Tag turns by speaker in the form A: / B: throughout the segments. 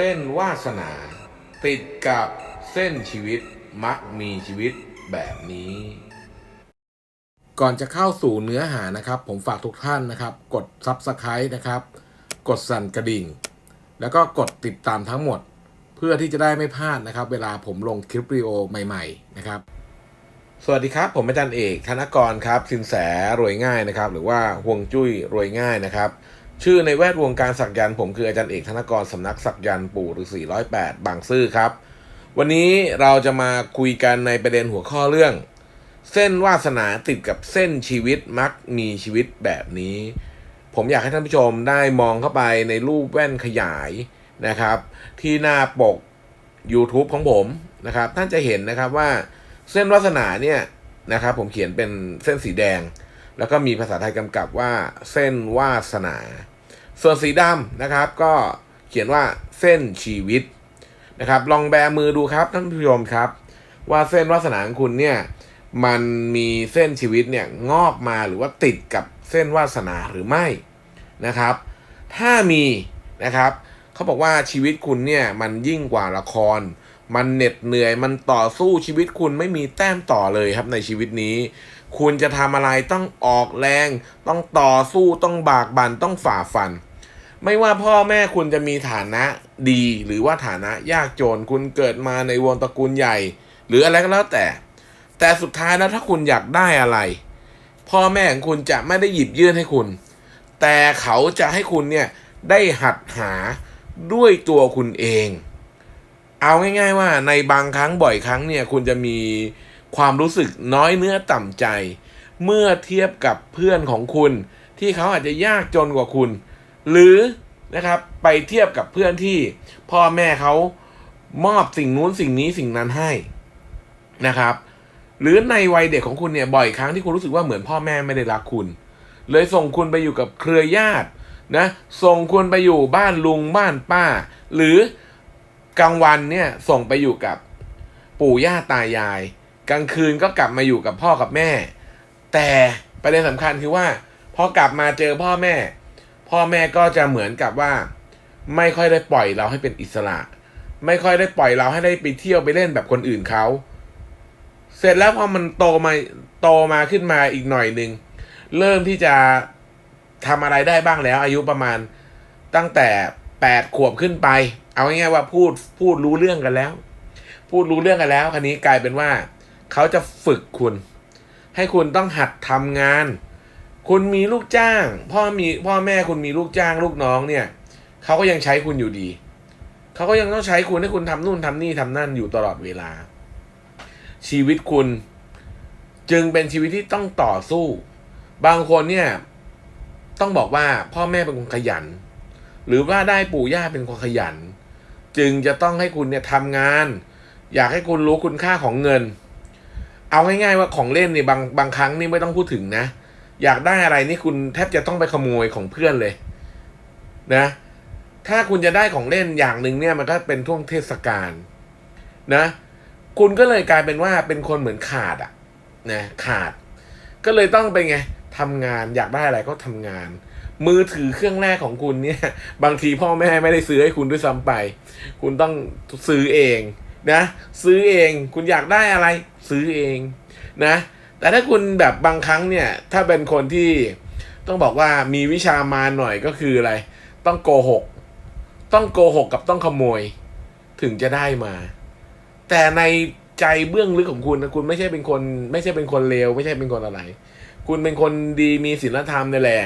A: เส้นวาสนา ติดกับเส้นชีวิตมักมีชีวิตแบบนี้ ก่อนจะเข้าสู่เนื้อหานะครับ ผมฝากทุกท่านนะครับ กด Subscribe นะครับ กดสั่นกระดิ่ง แล้วก็กดติดตามทั้งหมด เพื่อที่จะได้ไม่พลาดนะครับ เวลาผมลงคลิปวิดีโอใหม่ๆนะครับสวัสดีครับ ผมอาจารย์เอกธนกรครับ สินแสรวยง่ายนะครับ หรือว่าห่วงจุ้ยรวยง่ายนะครับ ชื่อในแวดวงการสักยันต์ผมคืออาจารย์เอกธนกรสำนักสักยันต์ปู่ฤาษีร้อยแปดบางซื่อครับ วันนี้เราจะมาคุยกันในประเด็นหัวข้อเรื่อง เส้นวาสนาติดกับเส้นชีวิตมักมีชีวิตแบบนี้ ผมอยากให้ท่านผู้ชมได้มองเข้าไปในรูปแว่นขยายนะครับ ที่หน้าปก YouTube ของผมนะครับ ท่านจะเห็นนะครับว่าเส้นวาสนาเนี่ยนะครับ ผมเขียนเป็นเส้นสีแดง แล้วก็มีภาษาไทยกำกับว่าเส้นวาสนา ส่วนสีดำนะครับก็เขียนว่าเส้นชีวิตนะครับ ลองแบมือดูครับท่านผู้ชมครับ ว่าเส้นวาสนาของคุณเนี่ยมันมีเส้นชีวิตเนี่ยงอกมาหรือว่าติดกับเส้นวาสนาหรือไม่นะครับ ถ้ามีนะครับเขาบอกว่าชีวิตคุณเนี่ยมันยิ่งกว่าละคร มันเหน็ดเหนื่อยมันต่อสู้ชีวิตคุณไม่มีแต้มต่อเลยครับในชีวิตนี้ คุณจะทำอะไรต้องออกแรง ต้องต่อสู้ต้องบากบั่นต้องฝ่าฟัน ไม่ว่าพ่อแม่คุณจะมีฐานะดีหรือว่าฐานะยากจนคุณเกิดมาในวงตระกูลใหญ่ หรืออะไรก็แล้วแต่ แต่สุดท้ายแล้วถ้าคุณอยากได้อะไร พ่อแม่ของคุณจะไม่ได้หยิบยื่นให้คุณ แต่เขาจะให้คุณเนี่ยได้หัดหาด้วยตัวคุณเอง เอาง่าย ๆว่าในบางครั้งบ่อยครั้งเนี่ยคุณจะมี ความรู้สึกน้อยเนื้อต่ำใจ เมื่อเทียบกับเพื่อนของคุณ ที่เขาอาจจะยากจนกว่าคุณ หรือนะครับไปเทียบกับเพื่อนที่พ่อแม่เขามอบสิ่งนู้นสิ่งนี้สิ่งนั้นให้นะครับ หรือในวัยเด็กของคุณเนี่ยบ่อยครั้งที่คุณรู้สึกว่าเหมือนพ่อแม่ไม่ได้รักคุณ เลยส่งคุณไปอยู่กับเครือญาตินะส่งคุณไปอยู่บ้านลุงบ้านป้า หรือกลางวันเนี่ยส่งไปอยู่กับปู่ย่าตายาย กลางคืนก็กลับมาอยู่กับพ่อกับแม่ แต่ประเด็นสำคัญคือว่าพอกลับมาเจอพ่อแม่ พ่อแม่ก็จะเหมือนกับว่า ไม่ค่อยได้ปล่อยเราให้เป็นอิสระ ไม่ค่อยได้ปล่อยเราให้ได้ไปเที่ยวไปเล่นแบบคนอื่นเขาเสร็จแล้วพอมันโตมาโตมาขึ้นมาอีกหน่อยหนึ่งเริ่มที่จะทำอะไรได้บ้างแล้ว อายุประมาณตั้งแต่แปดขวบขึ้นไป เอาง่ายๆว่าพูดพูดรู้เรื่องกันแล้ว พูดรู้เรื่องกันแล้วคันนี้กลายเป็นว่า เขาจะฝึกคุณ ให้คุณต้องหัดทำงาน คุณมีลูกจ้าง พ่อมีพ่อแม่คุณมีลูกจ้างลูกน้องเนี่ยเขาก็ยังใช้คุณอยู่ดีเขาก็ยังต้องใช้คุณให้คุณทำนู่นทำนี่ทำนั่นอยู่ตลอดเวลา ชีวิตคุณจึงเป็นชีวิตที่ต้องต่อสู้ บางคนเนี่ยต้องบอกว่าพ่อแม่เป็นคนขยัน หรือว่าได้ปู่ย่าเป็นคนขยัน จึงจะต้องให้คุณเนี่ยทำงาน อยากให้คุณรู้คุณค่าของเงิน เอาง่ายๆว่าของเล่นนี่บางบางครั้งนี่ไม่ต้องพูดถึงนะ อยากได้อะไรนี่คุณแทบจะต้องไปขโมยของเพื่อนเลยนะ ถ้าคุณจะได้ของเล่นอย่างหนึ่งเนี่ยมันก็เป็นช่วงเทศกาลนะ คุณก็เลยกลายเป็นว่าเป็นคนเหมือนขาดอะนะขาด ก็เลยต้องไปไงทำงานอยากได้อะไรก็ทำงาน มือถือเครื่องแรกของคุณเนี่ย บางทีพ่อแม่ไม่ได้ซื้อให้คุณด้วยซ้ำไป คุณต้องซื้อเองนะ ซื้อเองคุณอยากได้อะไร ซื้อเองนะ แต่ถ้าคุณแบบบางครั้งเนี่ย ถ้าเป็นคนที่ต้องบอกว่ามีวิชามาหน่อยก็คืออะไร ต้องโกหก ต้องโกหกกับต้องขโมย ถึงจะได้มา แต่ในใจเบื้องลึกของคุณนะคุณไม่ใช่เป็นคน ไม่ใช่เป็นคนเลวไม่ใช่เป็นคนอะไร คุณเป็นคนดีมีศีลธรรมนี่แหละ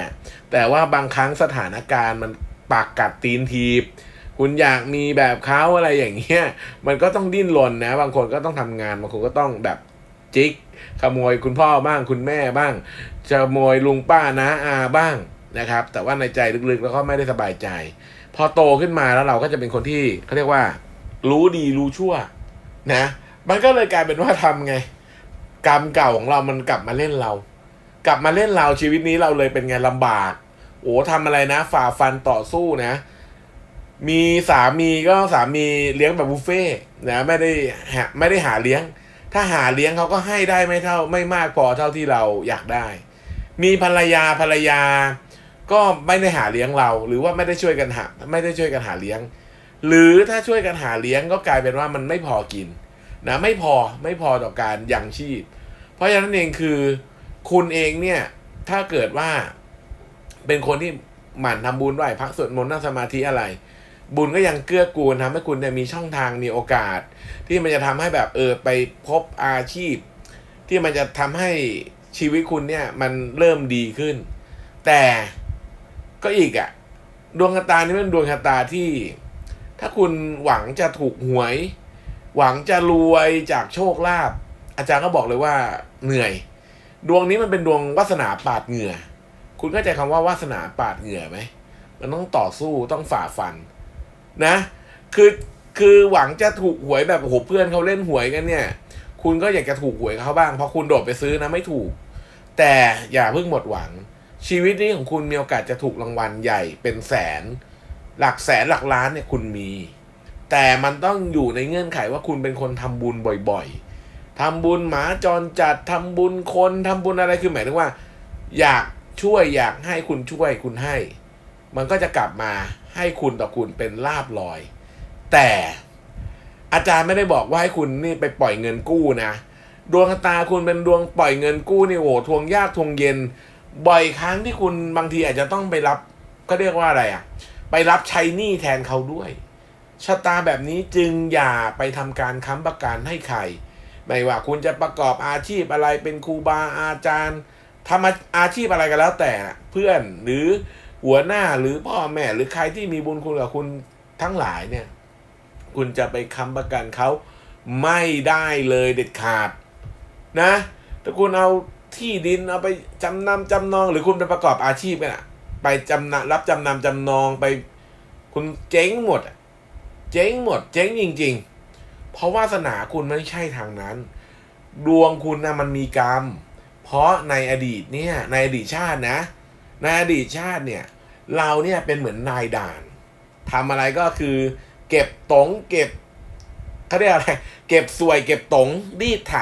A: แต่ว่าบางครั้งสถานการณ์มันปากกัดตีนทีบ คุณอยากมีแบบเขาอะไรอย่างเงี้ยมันก็ต้องดิ้นรนนะ บางคนก็ต้องทำงานบางคนก็ต้องแบบจิกขโมยคุณพ่อบ้างคุณแม่บ้างจะขโมยลุงป้านะอาบ้างนะครับ แต่ว่าในใจลึกๆแล้วก็ไม่ได้สบายใจ พอโตขึ้นมาแล้วเราก็จะเป็นคนที่เขาเรียกว่า รู้ดีรู้ชั่ว นะ มันก็เลยกลายเป็นว่าทำไง กรรมเก่าของเรามันกลับมาเล่นเรา กลับมาเล่นเราชีวิตนี้เราเลยเป็นไงลำบาก โอ้ทำอะไรนะ ฝ่าฟันต่อสู้นะ มีสามีก็สามีเลี้ยงแบบบุฟเฟ่นะไม่ได้หาไม่ได้หาเลี้ยง ถ้าหาเลี้ยงเขาก็ให้ได้ไม่เท่าไม่มากพอเท่าที่เราอยากได้ มีภรรยาภรรยา ก็ไม่ได้หาเลี้ยงเรา หรือว่าไม่ได้ช่วยกันหาไม่ได้ช่วยกันหาเลี้ยง หรือถ้าช่วยกันหาเลี้ยงก็กลายเป็นว่ามันไม่พอกินนะไม่พอไม่พอต่อการยังชีพ เพราะฉะนั้นเองคือคุณเองเนี่ยถ้าเกิดว่าเป็นคนที่หมั่นทำบุญไหว้พระสวดมนต์นั่งสมาธิอะไร บุญก็ยังเกื้อกูลทำให้คุณเนี่ยมีช่องทางมีโอกาส ที่มันจะทำให้แบบเออไปพบอาชีพ ที่มันจะทำให้ชีวิตคุณเนี่ยมันเริ่มดีขึ้น แต่ก็อีกอะดวงชะตานี่เป็นดวงชะตาที่ ถ้าคุณหวังจะถูกหวย หวังจะรวยจากโชคลาภอาจารย์ก็บอกเลยว่าเหนื่อย ดวงนี้มันเป็นดวงวาสนาปาดเหงื่อ คุณเข้าใจคำว่าวาสนาปาดเหงื่อไหมมันต้องต่อสู้ต้องฝ่าฟัน นะ คือคือหวังจะถูกหวยแบบโอ้โหเพื่อนเขาเล่นหวยกันเนี่ย คุณก็อยากจะถูกหวยเขาบ้างเพราะคุณโดดไปซื้อนะไม่ถูก แต่อย่าเพิ่งหมดหวัง ชีวิตนี้ของคุณมีโอกาสจะถูกรางวัลใหญ่เป็นแสน หลักแสนหลักล้านเนี่ยคุณมี แต่มันต้องอยู่ในเงื่อนไขว่าคุณเป็นคนทำบุญบ่อยๆทำบุญหมาจรจัดทำบุญคนทำบุญอะไรคือหมายถึงว่า อยากช่วยอยากให้คุณช่วยคุณให้ มันก็จะกลับมาให้คุณต่อคุณเป็นลาบลอย แต่อาจารย์ไม่ได้บอกว่าให้คุณนี่ไปปล่อยเงินกู้นะ ดวงชะตาคุณเป็นดวงปล่อยเงินกู้นี่โอ้โหทวงยากทวงเย็น บ่อยครั้งที่คุณบางทีอาจจะต้องไปรับก็เรียกว่าอะไรอะ่ะ ไปรับใช้หนี้แทนเขาด้วยชะตาแบบนี้จึงอย่าไปทำการค้ำประกันให้ใคร ไม่ว่าคุณจะประกอบอาชีพอะไรเป็นครูบาอาจารย์ทำอาอาชีพอะไรก็แล้วแต่เพื่อนหรือ หัวหน้าหรือพ่อแม่หรือใครที่มีบุญคุณกับคุณทั้งหลายเนี่ย คุณจะไปค้ำประกันเขาไม่ได้เลยเด็ดขาดนะถ้าคุณเอาที่ดินเอาไปจำนำจำนอง หรือคุณไปประกอบอาชีพกันอะไปจำนำรับจำนำจำนองไป คุณเจ๊งหมดเจ๊งหมด เจ๊งจริง ๆ เพราะวาสนาคุณไม่ใช่ทางนั้น ดวงคุณนะมันมีกรรม เพราะในอดีตเนี่ยในอดีตชาตินะ ในอดีตชาติเนี่ยเราเนี่ยเป็นเหมือนนายด่านทำอะไรก็คือ เก็บตงเก็บเขาเรียกอะไรเก็บสวยเก็บตงรีดไถ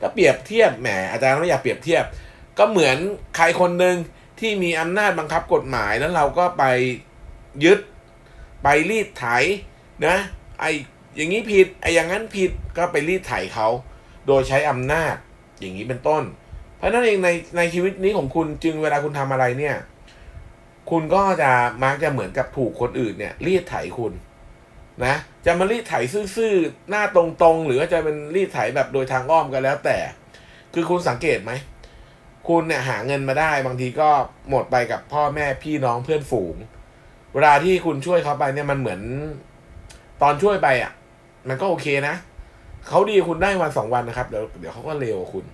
A: ถ้าเปรียบเทียบแหมอาจารย์ไม่อยากเปรียบเทียบ ก็เหมือนใครคนหนึ่งที่มีอำนาจบังคับกฎหมายแล้วเราก็ไปยึดไปรีดไถนะไออย่างนี้ผิดไออย่างนั้นผิดก็ไปรีดไถเขาโดยใช้อำนาจอย่างนี้เป็นต้น เพราะนั้นเองในในชีวิตนี้ของคุณจึงเวลาคุณทำอะไรเนี่ย คุณก็จะมักจะเหมือนกับถูกคนอื่นเนี่ยรีดไถคุณนะจะมารีดไถซื่อๆหน้าตรงๆ หรือว่าจะเป็นรีดไถแบบโดยทางอ้อมก็แล้วแต่ คือคุณสังเกตไหมคุณเนี่ยหาเงินมาได้บางทีก็หมดไปกับพ่อแม่พี่น้องเพื่อนฝูง เวลาที่คุณช่วยเขาไปเนี่ยมันเหมือน ตอนช่วยไปอะ มันก็โอเคนะเขาดีคุณได้วันสองวันนะครับเดี๋ยวเดี๋ยวเขาก็เลวกว่าคุณ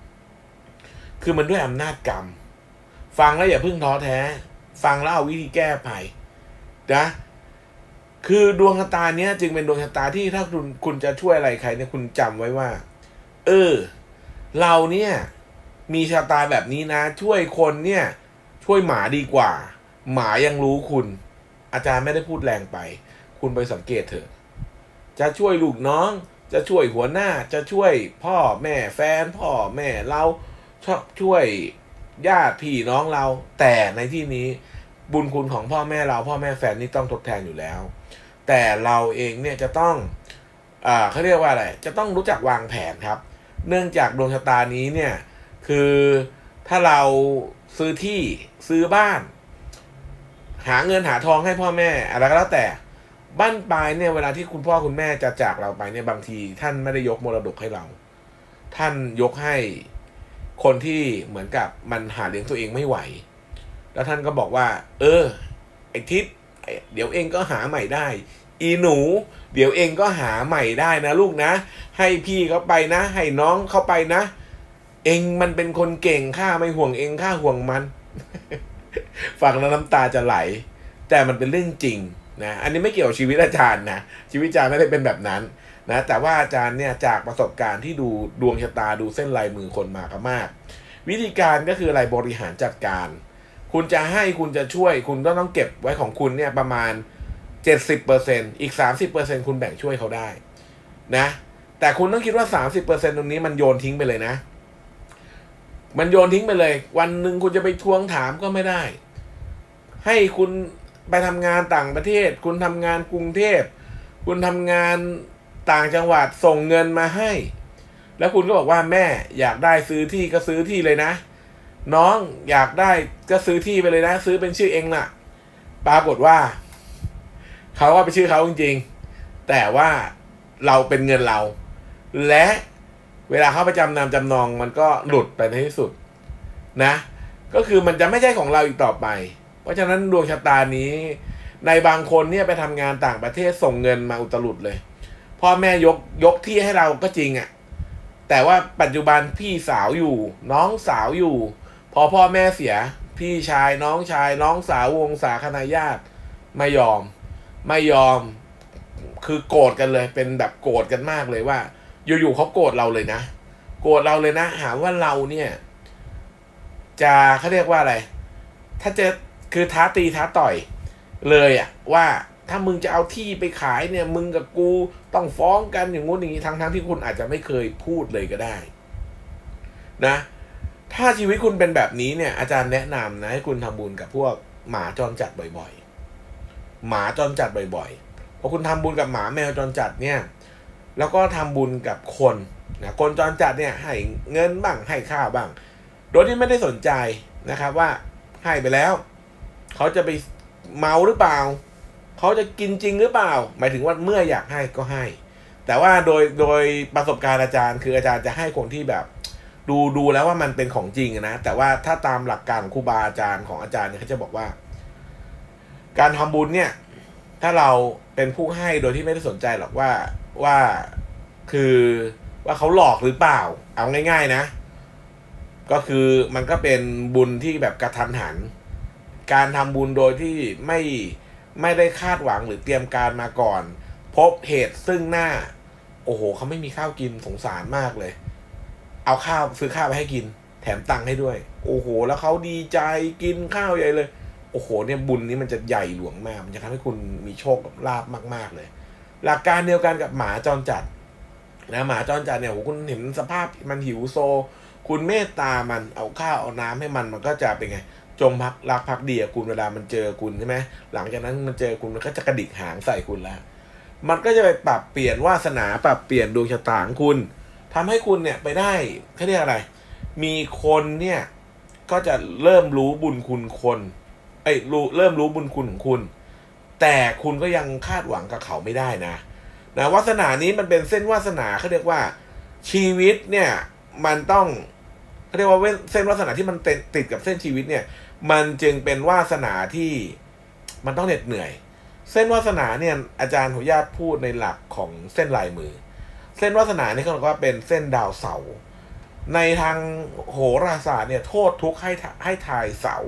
A: คือมันด้วยอำนาจกรรม ฟังแล้วอย่าเพิ่งท้อแท้ ฟังแล้วเอาวิธีแก้ไปนะคือดวงชะตาเนี้ยจึงเป็นดวงชะตาที่ถ้าคุณคุณจะช่วยอะไรใครเนี่ยคุณจำไว้ว่า เออ เราเนี่ย มีชะตาแบบนี้นะ ช่วยคนเนี่ย ช่วยหมาดีกว่า หมายังรู้คุณ อาจารย์ไม่ได้พูดแรงไป คุณไปสังเกตเถอะ จะช่วยลูกน้อง จะช่วยหัวหน้า จะช่วยพ่อแม่แฟน พ่อแม่เรา ชอบช่วยญาติพี่น้องเรา แต่ในที่นี้บุญคุณของพ่อแม่เราพ่อแม่แฟนนี่ต้องทดแทนอยู่แล้ว แต่เราเองเนี่ยจะต้องอ่าเขาเรียกว่าอะไร จะต้องรู้จักวางแผนครับ เนื่องจากดวงชะตานี้เนี่ยคือถ้าเราซื้อที่ซื้อบ้าน หาเงินหาทองให้พ่อแม่อะไรก็แล้วแต่บ้านปลายเนี่ยเวลาที่คุณพ่อคุณแม่จะจากเราไปเนี่ยบางที ท่านไม่ได้ยกมรดกให้เรา ท่านยกให้ คนที่เหมือนกับมันหาเลี้ยงตัวเองไม่ไหว แล้วท่านก็บอกว่า เออ ไอทิศเดี๋ยวเองก็หาใหม่ได้ อีหนู เดี๋ยวเองก็หาใหม่ได้นะลูกนะ ให้พี่เขาไปนะ ให้น้องเขาไปนะ เองมันเป็นคนเก่งข้าไม่ห่วงเองข้าห่วงมัน ฟังแล้วน้ำตาจะไหล แต่มันเป็นเรื่องจริงนะ อันนี้ไม่เกี่ยวกับชีวิตอาจารย์นะ ชีวิตอาจารย์ไม่ได้เป็นแบบนั้น นะแต่ว่าอาจารย์เนี่ยจากประสบการณ์ที่ดูดวงชะตาดูเส้นลายมือคนมาก็มาก วิธีการก็คืออะไรบริหารจัดการ คุณจะให้คุณจะช่วย คุณก็ต้องเก็บไว้ของคุณเนี่ยประมาณ 70%อีก 30%คุณแบ่งช่วยเขาได้นะแต่คุณต้องคิดว่า 30%ตรงนี้มันโยนทิ้งไปเลยนะ มันโยนทิ้งไปเลย วันหนึ่งคุณจะไปทวงถามก็ไม่ได้ ให้คุณไปทำงานต่างประเทศ คุณทำงานกรุงเทพ คุณทำงาน ต่างจังหวัดส่งเงินมาให้ แล้วคุณก็บอกว่าแม่อยากได้ซื้อที่ก็ซื้อที่เลยนะ น้องอยากได้ก็ซื้อที่ไปเลยนะ ซื้อเป็นชื่อเองน่ะ ปรากฏว่าเขาว่าเป็นชื่อเขาจริงๆ แต่ว่าเราเป็นเงินเรา และเวลาเขาไปจำนำจำนองมันก็หลุดไปในที่สุดนะ ก็คือมันจะไม่ใช่ของเราอีกต่อไป เพราะฉะนั้นดวงชะตานี้ ในบางคนเนี่ยไปทำงานต่างประเทศส่งเงินมาอุตลุดเลย พ่อแม่ยกยกที่ให้เราก็จริงอะ่ะ แต่ว่าปัจจุบันพี่สาวอยู่ น้องสาวอยู่ พอพ่อแม่เสีย พี่ชายน้องชาย น้องสาววงศาคณาญาติไม่ยอม ไม่ยอม คือโกรธกันเลย เป็นแบบโกรธกันมากเลยว่า อยู่ๆเขาโกรธเราเลยนะโกรธเราเลยนะ หาว่าเราเนี่ย จะเขาเรียกว่าอะไร ถ้าจะคือท้าตีท้าต่อยเลยอะว่า ถ้ามึงจะเอาที่ไปขายเนี่ย มึงกับกูต้องฟ้องกันอย่างงู้นอย่างนี้ทั้งทั้งที่คุณอาจจะไม่เคยพูดเลยก็ได้ นะ ถ้าชีวิตคุณเป็นแบบนี้เนี่ย อาจารย์แนะนำนะให้คุณทำบุญกับพวกหมาจรจัดบ่อยๆ หมาจรจัดบ่อยๆพอคุณทำบุญกับหมาแมวจรจัดเนี่ย แล้วก็ทำบุญกับคนนะคนจรจัดเนี่ยให้เงินบ้างให้ข้าวบ้าง โดยที่ไม่ได้สนใจนะครับว่าให้ไปแล้ว เขาจะไปเมาหรือเปล่า เขาจะกินจริงหรือเปล่า หมายถึงว่าเมื่ออยากให้ก็ให้ แต่ว่าโดยโดยประสบการณ์อาจารย์ คืออาจารย์จะให้คนที่แบบ ดูดูแล้วว่ามันเป็นของจริงนะ แต่ว่าถ้าตามหลักการของครูบาอาจารย์ของอาจารย์เนี่ยเขาจะบอกว่า การทำบุญเนี่ย ถ้าเราเป็นผู้ให้โดยที่ไม่ได้สนใจหรอกว่าว่าคือว่าเขาหลอกหรือเปล่า เอาง่าย ๆนะ ก็คือมันก็เป็นบุญที่แบบกระทันหัน การทำบุญโดยที่ไม่ ไม่ได้คาดหวังหรือเตรียมการมาก่อน พบเหตุซึ่งหน้า โอ้โหเขาไม่มีข้าวกินสงสารมากเลย เอาข้าวซื้อข้าวไปให้กิน แถมตังค์ให้ด้วย โอ้โห แล้วเขาดีใจกินข้าวใหญ่เลย โอ้โห เนี่ยบุญนี้มันจะใหญ่หลวงมาก มันจะทำให้คุณมีโชคลาบมากๆเลย หลักการเดียวกันกับหมาจรจัดนะหมาจรจัดเนี่ยโหคุณเห็นสภาพมันหิวโซ คุณเมตตามันเอาข้าวเอาน้ำให้มันมันก็จะเป็นไง จงพักรักพักดีกับคุณเวลามันเจอคุณใช่ไหมหลังจากนั้นมันเจอคุณมันก็จะกระดิกหางใส่คุณแล้ว มันก็จะไปปรับเปลี่ยนวาสนาปรับเปลี่ยนดวงชะตาของคุณทำให้คุณเนี่ยไปได้เขาเรียกอะไร มีคนเนี่ยก็จะเริ่มรู้บุญคุณคนเอ้ยรู้เริ่มรู้บุญคุณของคุณ แต่คุณก็ยังคาดหวังกับเขาไม่ได้นะนะวาสนานี้มันเป็นเส้นวาสนาเขาเรียกว่า ชีวิตเนี่ยมันต้องเขาเรียกว่าเส้นวาสนาที่มันติดกับเส้นชีวิตเนี่ย มันจึงเป็นวาสนาที่มันต้องเหน็ดเหนื่อย เส้นวาสนาเนี่ยอาจารย์หุญาตพูดในหลักของเส้นลายมือ เส้นวาสนาเนี่ยเขาบอกว่าเป็นเส้นดาวเสา ในทางโหราศาสตร์เนี่ยโทษทุกข์ให้ให้ทายเสา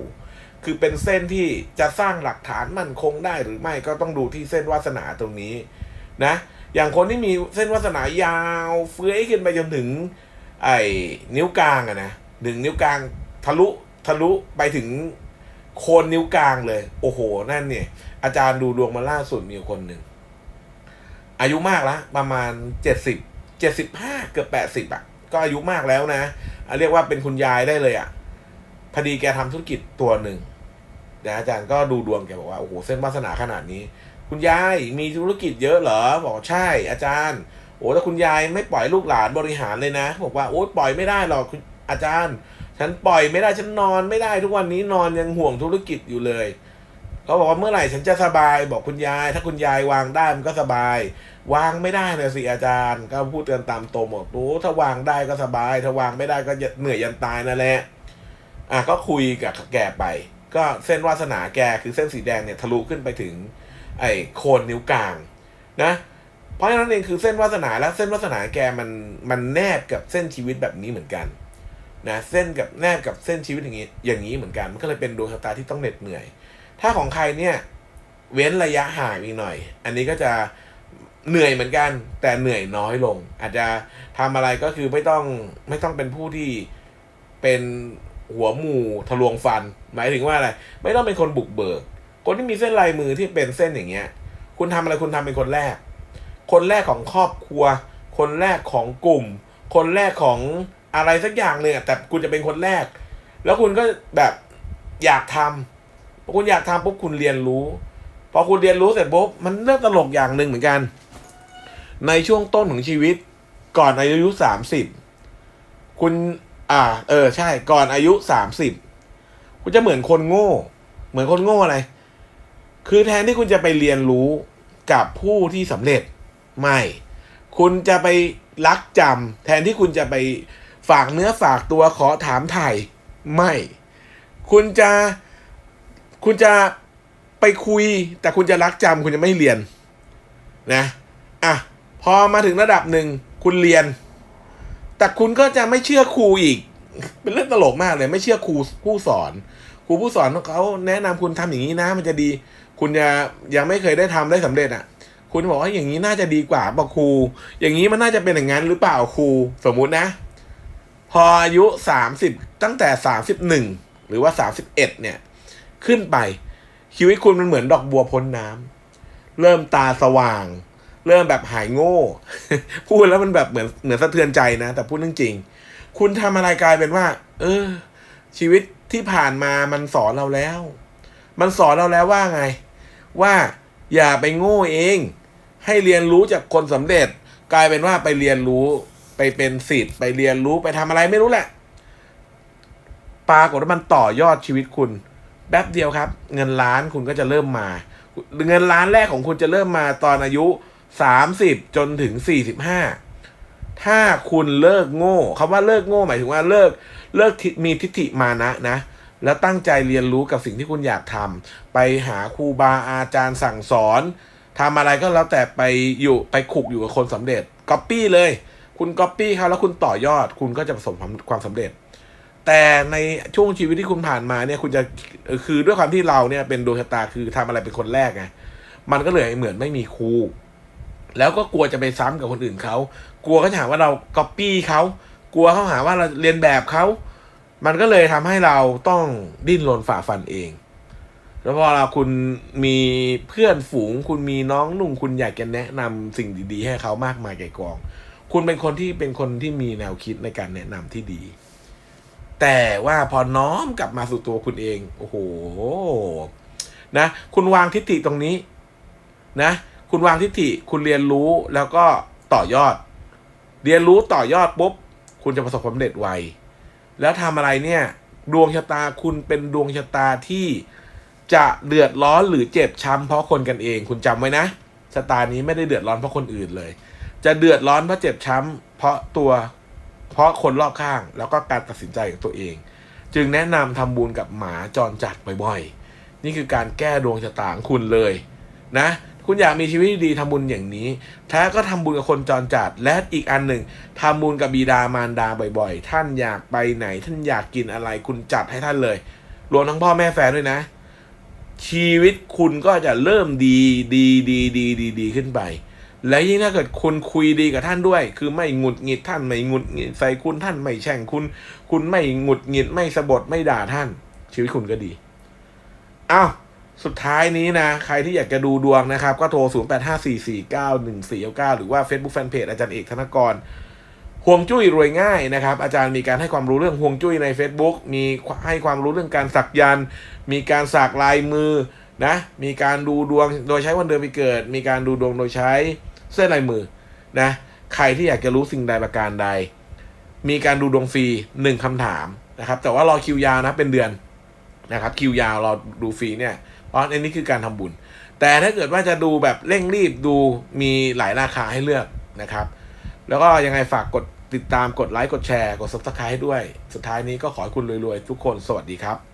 A: คือเป็นเส้นที่จะสร้างหลักฐานมั่นคงได้หรือไม่ก็ต้องดูที่เส้นวาสนาตรงนี้นะ อย่างคนที่มีเส้นวาสนายาวเฟื้อยขึ้นไปจนถึงไอ้นิ้วกลางอะนะหนึ่งนิ้วกลางทะลุ ทะลุไปถึงโคนนิ้วกลางเลย โอ้โห นั่นเนี่ย อาจารย์ดูดวงมาล่าสุดมีคนหนึ่ง อายุมากแล้วประมาณเจ็ดสิบเจ็ดสิบห้าเกือบแปดสิบอะ ก็อายุมากแล้วนะเรียกว่าเป็นคุณยายได้เลยอะพอดีแกทำธุรกิจตัวหนึ่งนะอาจารย์ก็ดูดวงแกบอกว่าโอ้โหเส้นวาสนาขนาดนี้ คุณยายมีธุรกิจเยอะเหรอบอกใช่ อาจารย์โอ้แต่คุณยายไม่ปล่อยลูกหลานบริหารเลยนะบอกว่าโอ้ปล่อยไม่ได้หรอกอาจารย์ ฉันปล่อยไม่ได้ฉันนอนไม่ได้ทุกวันนี้นอนยังห่วงธุรกิจอยู่เลยเขาบอกว่าเมื่อไหร่ฉันจะสบายบอกคุณยาย ถ้าคุณยายวางได้มันก็สบาย วางไม่ได้เลยสิอาจารย์ ก็พูดกันตามตรงบอกโอ้ถ้าวางได้ก็สบาย ถ้าวางไม่ได้ก็เหนื่อยยันตายนั่นแหละอะก็คุยกับแกไป ก็เส้นวาสนาแกคือเส้นสีแดงเนี่ยทะลุขึ้นไปถึง ไอ้โคนนิ้วกลาง นะเพราะฉะนั้นเองคือเส้นวาสนาและเส้นวาสนาแกมันมันแนบกับเส้นชีวิตแบบนี้เหมือนกัน นะเส้นกับแนบกับเส้นชีวิตอย่างนี้ อย่างนี้เหมือนกันมันก็เลยเป็นดวงชะตาที่ต้องเหน็ดเหนื่อย ถ้าของใครเนี่ยเว้นระยะห่างอีกหน่อย อันนี้ก็จะเหนื่อยเหมือนกัน แต่เหนื่อยน้อยลง อาจจะทำอะไรก็คือไม่ต้องไม่ต้องเป็นผู้ที่เป็นหัวหมู่ทะลวงฟัน หมายถึงว่าอะไร ไม่ต้องเป็นคนบุกเบิก คนที่มีเส้นลายมือที่เป็นเส้นอย่างเงี้ย คุณทำอะไรคุณทำเป็นคนแรก คนแรกของครอบครัว คนแรกของกลุ่ม คนแรกของ อะไรสักอย่างเลยอะแต่คุณจะเป็นคนแรก แล้วคุณก็แบบอยากทำพอคุณอยากทำปุ๊บคุณเรียนรู้ พอคุณเรียนรู้เสร็จปุ๊บมันเรื่องตลกอย่างหนึ่งเหมือนกัน ในช่วงต้นของชีวิต ก่อนอายุสามสิบคุณ อ่า เออ ใช่ ก่อนอายุสามสิบคุณจะเหมือนคนโง่ เหมือนคนโง่อะไร คือแทนที่คุณจะไปเรียนรู้กับผู้ที่สำเร็จ ไม่ คุณจะไปรักจำแทนที่คุณจะไป ฝากเนื้อฝากตัวขอถามไถ่ไม่ คุณจะคุณจะไปคุย แต่คุณจะรักจำคุณจะไม่เรียนนะอะพอมาถึงระดับหนึ่งคุณเรียน แต่คุณก็จะไม่เชื่อครูอีก เป็นเรื่องตลกมากเลย ไม่เชื่อครูผู้สอน ครูผู้สอนเขาแนะนำคุณทำอย่างนี้นะ มันจะดี คุณจะยังไม่เคยได้ทำได้สำเร็จอะ คุณบอกว่าอย่างนี้น่าจะดีกว่าบอกครู อย่างนี้มันน่าจะเป็นอย่างนั้นหรือเปล่าครูสมมุตินะ พออายุสามสิบตั้งแต่สามสิบหนึ่งหรือว่าสามสิบเอ็ดเนี่ย ขึ้นไปชีวิตคุณมันเหมือนดอกบัวพ้นน้ำเริ่มตาสว่าง เริ่มแบบหายโง่ พูดแล้วมันแบบเหมือนเหมือนสะเทือนใจนะ แต่พูดเรื่องจริง คุณทำอะไรกลายเป็นว่า เออ ชีวิตที่ผ่านมามันสอนเราแล้ว มันสอนเราแล้วว่าไง ว่าอย่าไปโง่เอง ให้เรียนรู้จากคนสำเร็จ กลายเป็นว่าไปเรียนรู้ ไปเป็นสิทธิ์ไปเรียนรู้ไปทำอะไรไม่รู้แหละ ปรากฏว่ามันต่อยอดชีวิตคุณแป๊บเดียวครับ เงินล้านคุณก็จะเริ่มมา เงินล้านแรกของคุณจะเริ่มมาตอนอายุสามสิบจนถึงสี่สิบห้าถ้าคุณเลิกโง่คำว่าเลิกโง่หมายถึงว่าเลิกเลิกมีทิฏฐิมานะนะแล้วตั้งใจเรียนรู้กับสิ่งที่คุณอยากทำไปหาครูบาอาจารย์สั่งสอนทำอะไรก็แล้วแต่ไปอยู่ไปขุกอยู่กับคนสำเร็จก๊อปปี้เลย คุณก๊อปปี้เขาแล้วคุณต่อยอด คุณก็จะประสบความความสำเร็จ แต่ในช่วงชีวิตที่คุณผ่านมาเนี่ยคุณจะคือด้วยความที่เราเนี่ยเป็นดวงชะตาคือทำอะไรเป็นคนแรกไงมันก็เลยเหมือนไม่มีครูแล้วก็กลัวจะไปซ้ำกับคนอื่นเขากลัวเขาจะหาว่าเราก๊อปปี้เขากลัวเขาหาว่าเราเรียนแบบเขา มันก็เลยทำให้เราต้องดิ้นรนฝ่าฟันเอง แล้วพอเราคุณมีเพื่อนฝูง คุณมีน้องนุ่งคุณอยากจะแนะนำสิ่งดีๆ ให้เขามากมายแก่กอง คุณเป็นคนที่เป็นคนที่มีแนวคิดในการแนะนำที่ดี แต่ว่าพอน้อมกลับมาสู่ตัวคุณเอง โอ้โห นะ คุณวางทิฏฐิตรงนี้ นะ คุณวางทิฏฐิ คุณเรียนรู้แล้วก็ต่อยอด เรียนรู้ต่อยอดปุ๊บ คุณจะประสบความสำเร็จไว แล้วทำอะไรเนี่ย ดวงชะตาคุณเป็นดวงชะตาที่จะเดือดร้อนหรือเจ็บช้ำเพราะคนกันเอง คุณจำไว้นะชะตานี้ไม่ได้เดือดร้อนเพราะคนอื่นเลย จะเดือดร้อนเพราะเจ็บช้ำเพราะตัวเพราะคนรอบข้าง แล้วก็การตัดสินใจของตัวเอง จึงแนะนำทำบุญกับหมาจรจัดบ่อยๆ นี่คือการแก้ดวงชะตาของคุณเลยนะคุณอยากมีชีวิตที่ดีทำบุญอย่างนี้ แท้ก็ทำบุญกับคนจรจัด และอีกอันหนึ่งทำบุญกับบิดามารดาบ่อยๆ ท่านอยากไปไหน ท่านอยากกินอะไรคุณจัดให้ท่านเลย รวมทั้งพ่อแม่แฟนด้วยนะ ชีวิตคุณก็จะเริ่มดีดีดีดีดีดีขึ้นไป และยิ่งถ้าเกิดคุณคุยดีกับท่านด้วย คือไม่หงุดหงิดท่านไม่หงุดหงิดใส่คุณท่านไม่แช่งคุณ คุณไม่หงุดหงิดไม่สะบดไม่ด่าท่าน ชีวิตคุณก็ดีอ้าวสุดท้ายนี้นะ ใครที่อยากจะดูดวงนะครับ ก็โทร 0 8 5 4 4 9 1 4 9หรือว่า Facebook Fanpage อาจารย์เอกธนกรห่วงจุ้ยรวยง่ายนะครับ อาจารย์มีการให้ความรู้เรื่องห่วงจุ้ยใน Facebook มีให้ความรู้เรื่องการสักยัน มีการสักลายมือนะ มีการดูดวงโดยใช้วันเดือนปีเกิด มีการดูดวงโดยใช้ เส้นลายมือนะใครที่อยากจะรู้สิ่งใดประการใด มีการดูดวงฟรีหนึ่งคำถามนะครับ แต่ว่ารอคิวยาวนะเป็นเดือนนะครับ คิวยาวรอดูฟรีเนี่ยเพราะอันนี้คือการทำบุญ แต่ถ้าเกิดว่าจะดูแบบเร่งรีบดูมีหลายราคาให้เลือกนะครับ แล้วก็ยังไงฝากกดติดตามกดไลค์กดแชร์กด subscribe ให้ด้วย สุดท้ายนี้ก็ขอให้คุณรวยๆ ทุกคนสวัสดีครับ